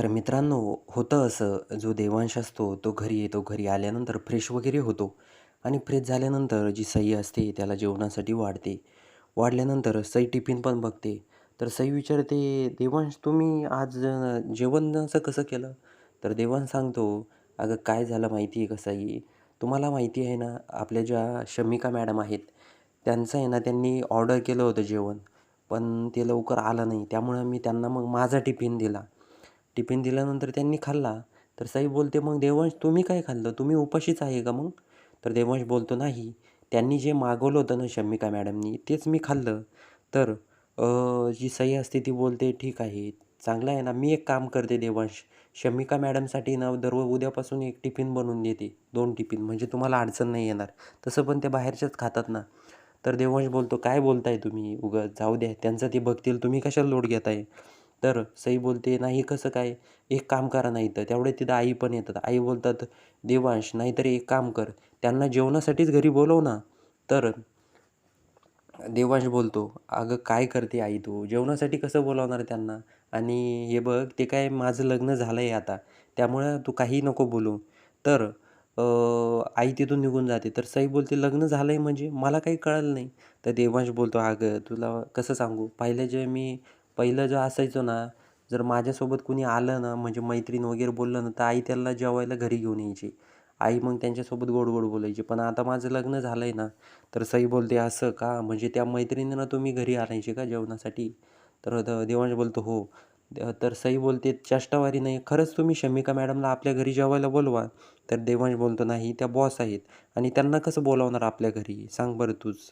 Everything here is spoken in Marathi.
तर मित्रांनो होतं असं. जो देवांश असतो तो घरी येतो. घरी आल्यानंतर फ्रेश वगैरे होतो. आणि फ्रेश झाल्यानंतर जी सई असते त्याला जेवणासाठी वाढते. वाढल्यानंतर सई टिफिन पण बघते. तर सई विचारते देवांश तुम्ही आज जेवणाचं कसं केलं? तर देवांश सांगतो अगं काय झालं माहिती आहे का सई? तुम्हाला माहिती आहे ना आपल्या ज्या शमिका मॅडम आहेत त्यांचं आहे ना त्यांनी ऑर्डर केलं होतं जेवण. पण ते लवकर आलं नाही. त्यामुळं मी त्यांना मग माझा टिफिन दिला. टिफिन दिल्यानंतर त्यांनी खाल्ला. तर साई बोलते मग देवांश तुम्ही काय खाल्लं? तुम्ही उपाशीच आहे का मग? तर देवांश बोलतो नाही. त्यांनी जे मागवलं होतं ना शमिका मॅडमनी तेच मी खाल्लं. तर जी सई असते ती बोलते ठीक आहे चांगलं आहे ना. मी एक काम करते देवांश. शमिका मॅडमसाठी ना दररोज उद्यापासून एक टिफिन बनवून देते. दोन टिफिन. म्हणजे तुम्हाला अडचण नाही येणार. तसं पण ते बाहेरच्याच खातात ना. तर देवांश बोलतो काय बोलताय तुम्ही? उगा जाऊ द्या. त्यांचं ते बघतील. तुम्ही कशाला लोड घेताय? तर सई बोलते नाही कसं काय? एक काम करा नाही तर तेवढे तिथं आई पण येतात. आई बोलतात देवांश नाहीतर एक काम कर. त्यांना जेवणासाठीच घरी बोलव ना. तर देवांश बोलतो अगं काय करते आई तू? जेवणासाठी कसं बोलावणार त्यांना? आणि हे बघ ते काय माझं लग्न झालं आहे आता. त्यामुळं तू काही नको बोलू. तर आई तिथून निघून जाते. तर सई बोलते लग्न झालं आहे म्हणजे? मला काही कळलं नाही. तर देवांश बोलतो अगं तुला कसं सांगू? पहिले जे मी पहिलं जो असायचो ना जर माझ्यासोबत कुणी आलं ना म्हणजे मैत्रीण वगैरे बोललं ना तर आई त्याला जेवायला घरी घेऊन यायची. आई मग त्यांच्यासोबत गोड गोड बोलायची. पण आता माझं लग्न झालं आहे ना तर सई बोलते असं का? म्हणजे त्या मैत्रिणींना तुम्ही घरी आणायचे का जेवणासाठी? तर देवांश बोलतो हो. तर सई बोलते चष्टावारी नाही खरंच तुम्ही शमिका मॅडमला आपल्या घरी जेवायला बोलवा. तर देवांश बोलतो नाही त्या बॉस आहेत आणि त्यांना कसं बोलावणार आपल्या घरी? सांग बरं तूच.